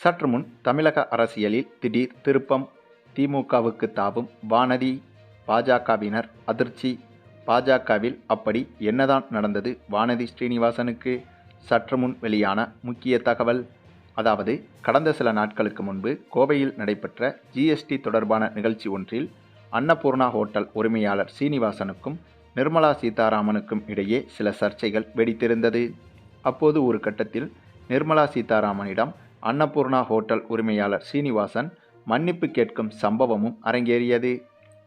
சற்று முன் தமிழக அரசியலில் திடீர் திருப்பம். திமுகவுக்கு தாவும் வானதி. பாஜகவினர் அதிர்ச்சி. பாஜகவில் அப்படி என்னதான் நடந்தது வானதி ஸ்ரீனிவாசனுக்கு? சற்று முன் வெளியான முக்கிய தகவல். அதாவது கடந்த சில நாட்களுக்கு முன்பு கோவையில் நடைபெற்ற ஜிஎஸ்டி தொடர்பான நிகழ்ச்சி ஒன்றில் அன்னபூர்ணா ஹோட்டல் உரிமையாளர் சீனிவாசனுக்கும் நிர்மலா சீதாராமனுக்கும் இடையே சில சர்ச்சைகள் வெடித்திருந்தது. அப்போது ஒரு கட்டத்தில் நிர்மலா சீதாராமனிடம் அன்னபூர்ணா ஹோட்டல் உரிமையாளர் சீனிவாசன் மன்னிப்பு கேட்கும் சம்பவமும் அரங்கேறியது.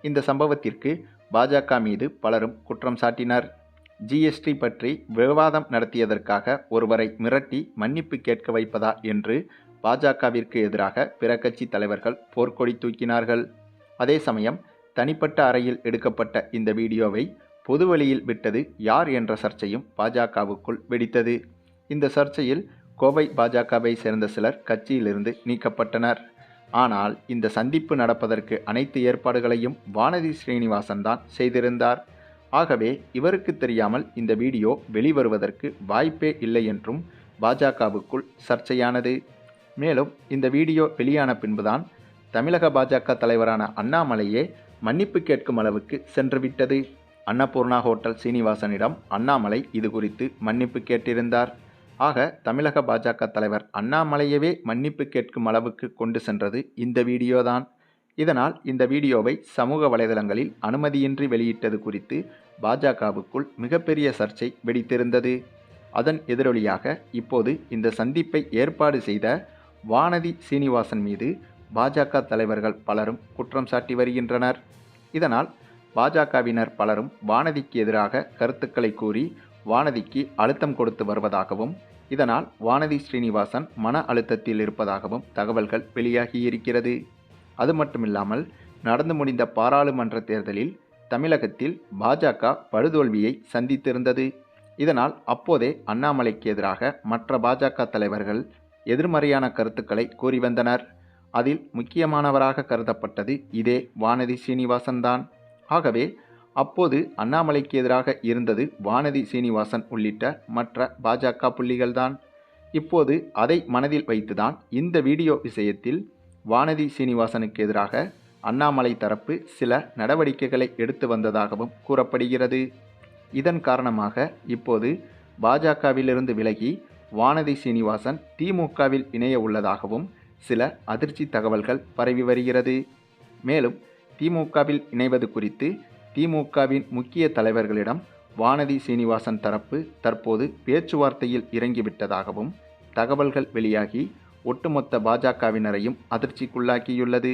இந்த சம்பவத்திற்கு பாஜக மீது பலரும் குற்றம் சாட்டினர். ஜிஎஸ்டி பற்றி விவாதம் நடத்தியதற்காக ஒருவரை மிரட்டி மன்னிப்பு கேட்க வைப்பதா என்று பாஜகவிற்கு எதிராக பிற கட்சி தலைவர்கள் போர்க்கொடி தூக்கினார்கள். அதே சமயம் தனிப்பட்ட அறையில் எடுக்கப்பட்ட இந்த வீடியோவை பொதுவெளியில் விட்டது யார் என்ற சர்ச்சையும் பாஜகவுக்குள் வெடித்தது. இந்த சர்ச்சையில் கோவை பாஜகவை சேர்ந்த சிலர் கட்சியிலிருந்து நீக்கப்பட்டனர். ஆனால் இந்த சந்திப்பு நடப்பதற்கு அனைத்து ஏற்பாடுகளையும் வானதி ஸ்ரீனிவாசன் தான் செய்திருந்தார். ஆகவே இவருக்கு தெரியாமல் இந்த வீடியோ வெளிவருவதற்கு வாய்ப்பே இல்லை என்றும் பாஜகவுக்குள் சர்ச்சையானது. மேலும் இந்த வீடியோ வெளியான பின்புதான் தமிழக பாஜக தலைவரான அண்ணாமலையே மன்னிப்பு கேட்கும் அளவுக்கு சென்றுவிட்டது. அன்னபூர்ணா ஹோட்டல் சீனிவாசனிடம் அண்ணாமலை இது குறித்து மன்னிப்பு கேட்டிருந்தார். ஆக தமிழக பாஜக தலைவர் அண்ணாமலையவே மன்னிப்பு கேட்கும் அளவுக்கு கொண்டு சென்றது இந்த வீடியோதான். இதனால் இந்த வீடியோவை சமூக வலைதளங்களில் அனுமதியின்றி வெளியிட்டது குறித்து பாஜகவுக்குள் மிகப்பெரிய சர்ச்சை வெடித்திருந்தது. அதன் எதிரொலியாக இப்போது இந்த சந்திப்பை ஏற்பாடு செய்த வானதி சீனிவாசன் மீது பாஜக தலைவர்கள் பலரும் குற்றம் சாட்டி வருகின்றனர். இதனால் பாஜகவினர் பலரும் வானதிக்கு எதிராக கருத்துக்களை கூறி வானதிக்கு அழுத்தம் கொடுத்து வருவதாகவும் இதனால் வானதி ஸ்ரீனிவாசன் மன அழுத்தத்தில் இருப்பதாகவும் தகவல்கள் வெளியாகியிருக்கிறது. அது மட்டுமில்லாமல் நடந்து முடிந்த பாராளுமன்ற தேர்தலில் தமிழகத்தில் பாஜக படுதோல்வியை சந்தித்திருந்தது. இதனால் அப்போதே அண்ணாமலைக்கு எதிராக மற்ற பாஜக தலைவர்கள் எதிர்மறையான கருத்துக்களை கூறி வந்தனர். அதில் முக்கியமானவராக கருதப்பட்டது இதே வானதி ஸ்ரீனிவாசன் தான் ஆகவே அப்போது அண்ணாமலைக்கு எதிராக இருந்தது வானதி சீனிவாசன் உள்ளிட்ட மற்ற பாஜக புள்ளிகள்தான். இப்போது அதை மனதில் வைத்துதான் இந்த வீடியோ விஷயத்தில் வானதி சீனிவாசனுக்கு எதிராக அண்ணாமலை தரப்பு சில நடவடிக்கைகளை எடுத்து வந்ததாகவும் கூறப்படுகிறது. இதன் காரணமாக இப்போது பாஜகவிலிருந்து விலகி வானதி சீனிவாசன் திமுகவில் இணைய உள்ளதாகவும் சில அதிர்ச்சி தகவல்கள் பரவி வருகிறது. மேலும் திமுகவில் இணைவது குறித்து திமுகவின் முக்கிய தலைவர்களிடம் வானதி சீனிவாசன் தரப்பு தற்போது பேச்சுவார்த்தையில் இறங்கிவிட்டதாகவும் தகவல்கள் வெளியாகி ஒட்டுமொத்த பாஜகவினரையும் அதிர்ச்சிக்குள்ளாக்கியுள்ளது.